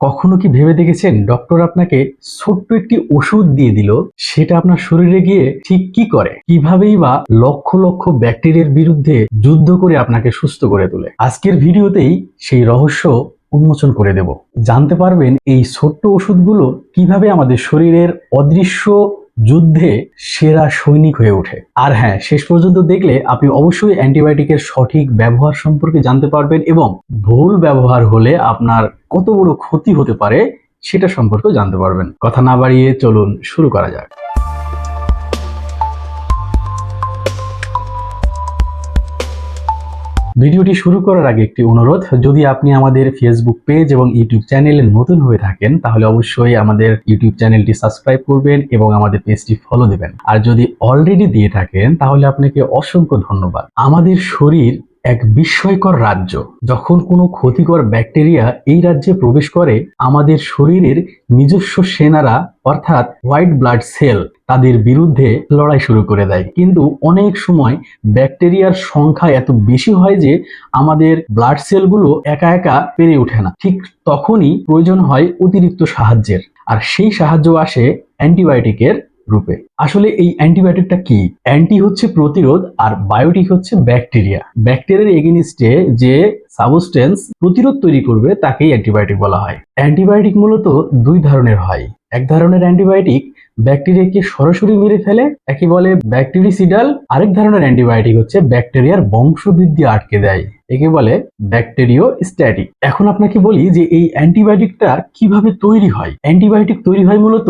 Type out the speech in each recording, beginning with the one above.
কখনো কি ভেবে দেখেছেন? ডক্টর আপনাকে ছোট্ট একটি ওষুধ দিয়ে দিল, সেটা আপনার শরীরে গিয়ে ঠিক কি করে? কিভাবেই বা লক্ষ লক্ষ ব্যাকটেরিয়ার বিরুদ্ধে যুদ্ধ করে আপনাকে সুস্থ করে তোলে। আজকের ভিডিওতেই সেই রহস্য উন্মোচন করে দেব। জানতে পারবেন এই ছোট্ট ওষুধগুলো কীভাবে আমাদের শরীরের অদৃশ্য যুদ্ধে সেরা সৈনিক হয়ে ওঠে। আর হ্যাঁ শেষ পর্যন্ত দেখলে আপনি অবশ্যই অ্যান্টিবায়োটিকের সঠিক ব্যবহার সম্পর্কে জানতে পারবেন এবং ভুল ব্যবহার হলে আপনার কত বড় ক্ষতি হতে পারে সেটা সম্পর্কে জানতে পারবেন। কথা না বাড়িয়ে চলুন, শুরু করা যাক। ভিডিওটি শুরু করার আগে একটি অনুরোধ, যদি আপনি আমাদের ফেসবুক পেজ এবং ইউটিউব চ্যানেলে নতুন হয়ে থাকেন, তাহলে অবশ্যই আমাদের ইউটিউব চ্যানেলটি সাবস্ক্রাইব করবেন এবং আমাদের পেজটি ফলো দেবেন। আর যদি অলরেডি দিয়ে থাকেন, তাহলে আপনাকে অসংখ্য ধন্যবাদ। আমাদের শরীর এক বিস্ময়কর রাজ্য। যখন কোনো ক্ষতিকর ব্যাকটেরিয়া এই রাজ্যে প্রবেশ করে, আমাদের শরীরের নিজস্ব সেনারা, অর্থাৎ হোয়াইট ব্লাড সেল, তাদের বিরুদ্ধে লড়াই শুরু করে দেয়। কিন্তু অনেক সময় ব্যাকটেরিয়ার সংখ্যা এত বেশি হয় যে, আমাদের ব্লাড সেলগুলো একা একা পেরে ওঠে না। ঠিক তখনই প্রয়োজন হয় অতিরিক্ত সাহায্যের। আর সেই সাহায্য আসে অ্যান্টিবায়োটিকের রূপে। আসলে এই অ্যান্টিবায়োটিকটা কি? অ্যান্টি হচ্ছে প্রতিরোধ আর বায়োটিক হচ্ছে ব্যাকটেরিয়া। ব্যাকটেরিয়ার এগেনিস্টে যে সাবস্টেন্স প্রতিরোধ তৈরি করবে তাকেই অ্যান্টিবায়োটিক বলা হয়। অ্যান্টিবায়োটিক মূলত দুই ধরনের হয়। এক ধরনের অ্যান্টিবায়োটিক ব্যাকটেরিয়াকে সরাসরি মেরে ফেলে, একে বলে ব্যাকটেরিসিডাল। আরেক ধরনের অ্যান্টিবায়োটিক হচ্ছে ব্যাকটেরিয়ার বংশবৃদ্ধি আটকে দেয়, একে বলে ব্যাকটেরিও স্ট্যাটিক এখন আপনাকে বলি যে এই অ্যান্টিবায়োটিকটা কীভাবে তৈরি হয়। অ্যান্টিবায়োটিক তৈরি হয় মূলত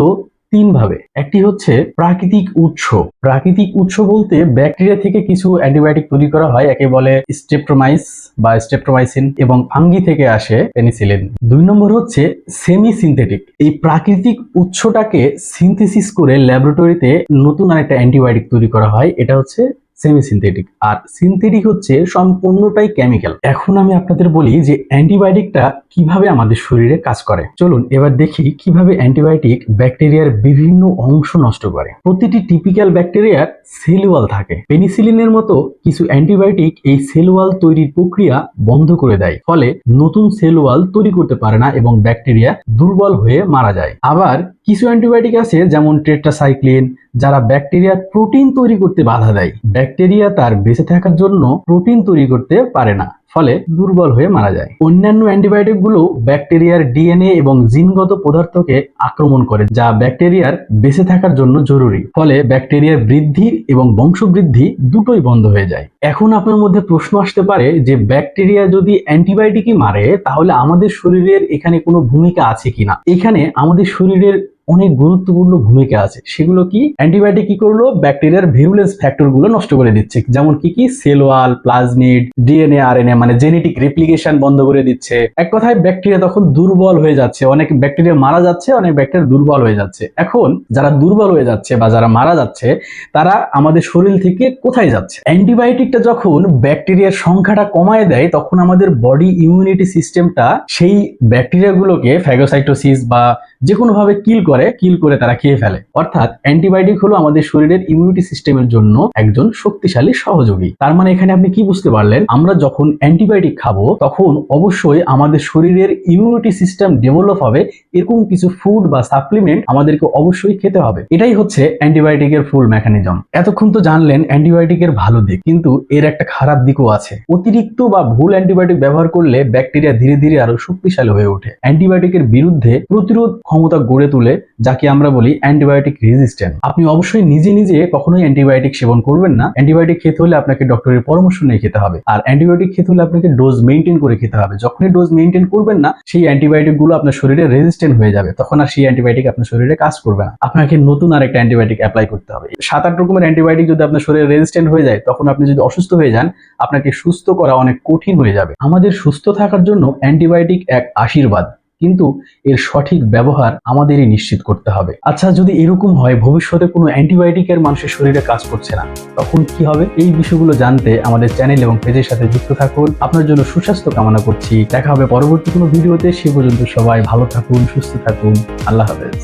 তিন ভাবে একটি হচ্ছে প্রাকৃতিক উৎস। প্রাকৃতিক উৎস বলতে ব্যাকটেরিয়া থেকে কিছু অ্যান্টিবায়োটিক তৈরি করা হয়, একে বলে স্টেপ্টোমাইস বা স্টেপ্টোমাইসিন এবং ফাঙ্গি থেকে আসে পেনিসিলিন। দুই নম্বর হচ্ছে সেমি সিনথেটিক এই প্রাকৃতিক উৎসটাকে সিনথেসিস করে ল্যাবরেটরিতে নতুন আরেকটা অ্যান্টিবায়োটিক তৈরি করা হয়, এটা হচ্ছে সেমি সিনথেটিক আর সিনথেটিক হচ্ছে সম্পূর্ণটাই কেমিক্যাল এখন আমি আপনাদের বলি যে অ্যান্টিবায়োটিকটা কীভাবে আমাদের শরীরে কাজ করে। চলুন এবার দেখি কীভাবে অ্যান্টিবায়োটিক ব্যাকটেরিয়ার বিভিন্ন অংশ নষ্ট করে। প্রতিটি টিপিক্যাল ব্যাকটেরিয়ার সেল ওয়াল থাকে। পেনিসিলিনের মতো কিছু অ্যান্টিবায়োটিক এই সেল ওয়াল তৈরির প্রক্রিয়া বন্ধ করে দেয়। ফলে নতুন সেল ওয়াল তৈরি করতে পারে না এবং ব্যাকটেরিয়া দুর্বল হয়ে মারা যায়। আবার কিছু অ্যান্টিবায়োটিক আছে যেমন টেট্রাসাইক্লিন যারা ব্যাকটেরিয়ার প্রোটিন তৈরি করতে বাধা দেয়। ব্যাকটেরিয়া তার বেঁচে থাকার জন্য প্রোটিন তৈরি করতে পারে না, ফলে দুর্বল হয়ে মারা যায়। অন্যান্য অ্যান্টিবায়োটিকগুলো ব্যাকটেরিয়ার ডিএনএ এবং জিনগত পদার্থকে আক্রমণ করে, যা ব্যাকটেরিয়ার বেঁচে থাকার জন্য জরুরি। ফলে ব্যাকটেরিয়ার বৃদ্ধি এবং বংশবৃদ্ধি দুটোই বন্ধ হয়ে যায়। এখন আপনার মধ্যে প্রশ্ন আসতে পারে যে, ব্যাকটেরিয়া যদি অ্যান্টিবায়োটিকই মারে, তাহলে আমাদের শরীরের এখানে কোনো ভূমিকা আছে কিনা? এখানে আমাদের শরীরের অনেক গুরুত্বপূর্ণ ভূমিকা আছে। সেগুলো কি? অ্যান্টিবায়োটিক কি করল? ব্যাকটেরিয়ার ভিরুলেন্স ফ্যাক্টরগুলো নষ্ট করে দিচ্ছে। যেমন কি কি? Cell wall plasmid, DNA, RNA মানে জেনেটিক রেপ্লিকেশন বন্ধ করে দিচ্ছে। এক কথায় ব্যাকটেরিয়া তখন দুর্বল হয়ে যাচ্ছে। অনেক ব্যাকটেরিয়া মারা যাচ্ছে, অনেক ব্যাকটেরিয়া দুর্বল হয়ে যাচ্ছে। এখন যারা দুর্বল হয়ে যাচ্ছে বা যারা মারা যাচ্ছে, তারা আমাদের শরীর থেকে কোথায় যাচ্ছে? অ্যান্টিবায়োটিকটা যখন ব্যাকটেরিয়ার সংখ্যাটা কমায় দেয়, তখন আমাদের বডি ইমিউনিটি সিস্টেমটা সেই ব্যাকটেরিয়াগুলোকে ফ্যাগোসাইটোসিস বা যে কোনো ভাবে কিল করে কিল করে তারা খেয়ে ফেলে। অর্থাৎ অ্যান্টিবায়োটিক হলো আমাদের শরীরের ইমিউনিটি সিস্টেমের জন্য একজন শক্তিশালী সহযোগী। তার মানে এখানে আপনি কি বুঝতে পারলেন? আমরা যখন অ্যান্টিবায়োটিক খাব, তখন অবশ্যই আমাদের শরীরের ইমিউনিটি সিস্টেম ডেভেলপ হবে, এরকম কিছু ফুড বা সাপ্লিমেন্ট আমাদেরকে অবশ্যই খেতে হবে। এটাই হচ্ছে অ্যান্টিবায়োটিকের ফুল মেকানিজম এতক্ষণ তো জানলেন অ্যান্টিবায়োটিকের ভালো দিক, কিন্তু এর একটা খারাপ দিকও আছে। অতিরিক্ত বা ভুল অ্যান্টিবায়োটিক ব্যবহার করলে ব্যাকটেরিয়া ধীরে ধীরে আরও শক্তিশালী হয়ে ওঠে। অ্যান্টিবায়োটিকের বিরুদ্ধে প্রতিরোধ ক্ষমতা গড়ে তুলে, যাকে আমরা বলি অ্যান্টিবায়োটিক রেজিস্ট্যান্ট আপনি অবশ্যই নিজে নিজে কখনোই অ্যান্টিবায়োটিক সেবন করবেন না। অ্যান্টিবায়োটিক খেতে হলে আপনাকে ডক্টরের পরামর্শ নিয়ে খেতে হবে। আর অ্যান্টিবায়োটিক খেতে হলে আপনাকে ডোজ মেনটেন করে খেতে হবে। যখনই ডোজ মেনটেন করবেন না, সেই অ্যান্টিবায়োটিকগুলো আপনার শরীরে রেজিস্ট্যান্ট হয়ে যাবে। তখন আর সেই অ্যান্টিবায়োটিক আপনার শরীরে কাজ করবে না। আপনাকে নতুন আর একটা অ্যান্টিবায়োটিক অ্যাপ্লাই করতে হবে। সাত আট রকমের অ্যান্টিবায়োটিক যদি আপনার শরীরে রেজিস্ট্যান্ট হয়ে যায়, তখন আপনি যদি অসুস্থ হয়ে যান, আপনাকে সুস্থ করা অনেক কঠিন হয়ে যাবে। আমাদের সুস্থ থাকার জন্য অ্যান্টিবায়োটিক এক আশীর্বাদ। কিন্তু এর সঠিক ব্যবহার আমাদেরই নিশ্চিত করতে হবে। আচ্ছা যদি এরকম হয়, ভবিষ্যতে কোনো অ্যান্টিবায়োটিকের মানুষের শরীরে কাজ করছে না, তখন কি হবে? এই বিষয়গুলো জানতে আমাদের চ্যানেল এবং পেজের সাথে যুক্ত থাকুন। আপনার জন্য সুস্বাস্থ্য কামনা করছি। দেখা হবে পরবর্তী কোনো ভিডিওতে। সে পর্যন্ত সবাই ভালো থাকুন, সুস্থ থাকুন। আল্লাহ হাফেজ।